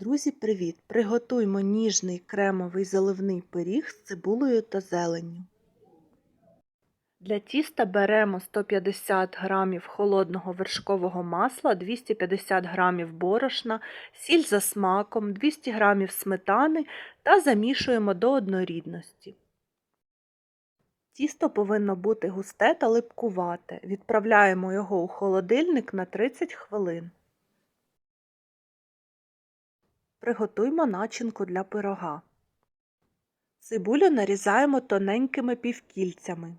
Друзі, привіт! Приготуймо ніжний кремовий заливний пиріг з цибулею та зеленню. Для тіста беремо 150 г холодного вершкового масла, 250 г борошна, сіль за смаком, 200 г сметани та замішуємо до однорідності. Тісто повинно бути густе та липкувате. Відправляємо його у холодильник на 30 хвилин. Приготуймо начинку для пирога. Цибулю нарізаємо тоненькими півкільцями.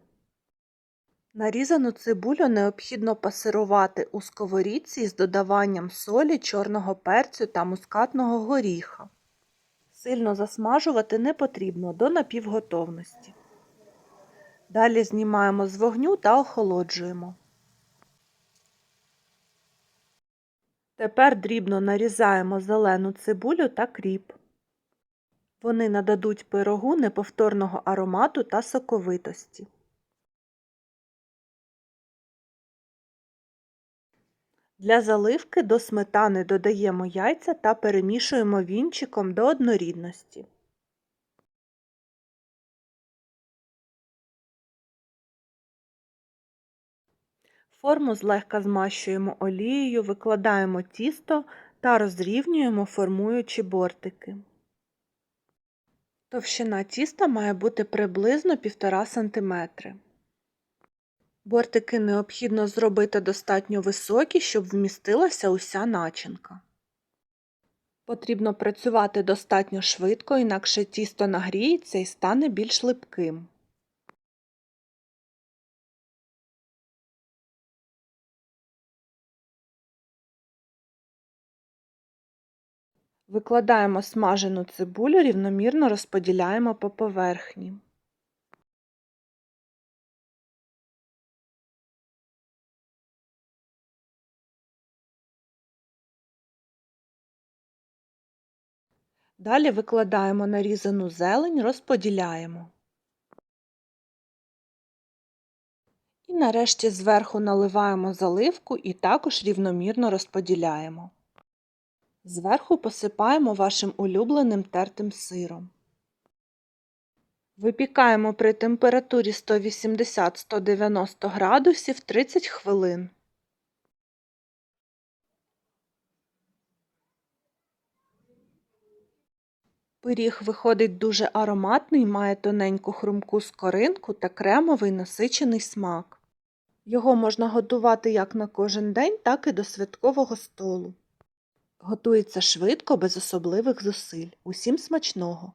Нарізану цибулю необхідно пасирувати у сковорідці з додаванням солі, чорного перцю та мускатного горіха. Сильно засмажувати не потрібно до напівготовності. Далі знімаємо з вогню та охолоджуємо. Тепер дрібно нарізаємо зелену цибулю та кріп. Вони нададуть пирогу неповторного аромату та соковитості. Для заливки до сметани додаємо яйця та перемішуємо вінчиком до однорідності. Форму злегка змащуємо олією, викладаємо тісто та розрівнюємо, формуючи бортики. Товщина тіста має бути приблизно 1,5 см. Бортики необхідно зробити достатньо високі, щоб вмістилася уся начинка. Потрібно працювати достатньо швидко, інакше тісто нагріється і стане більш липким. Викладаємо смажену цибулю, рівномірно розподіляємо по поверхні. Далі викладаємо нарізану зелень, розподіляємо. І нарешті зверху наливаємо заливку і також рівномірно розподіляємо. Зверху посипаємо вашим улюбленим тертим сиром. Випікаємо при температурі 180-190 градусів 30 хвилин. Пиріг виходить дуже ароматний, має тоненьку хрумку скоринку та кремовий насичений смак. Його можна готувати як на кожен день, так і до святкового столу. Готується швидко, без особливих зусиль. Усім смачного!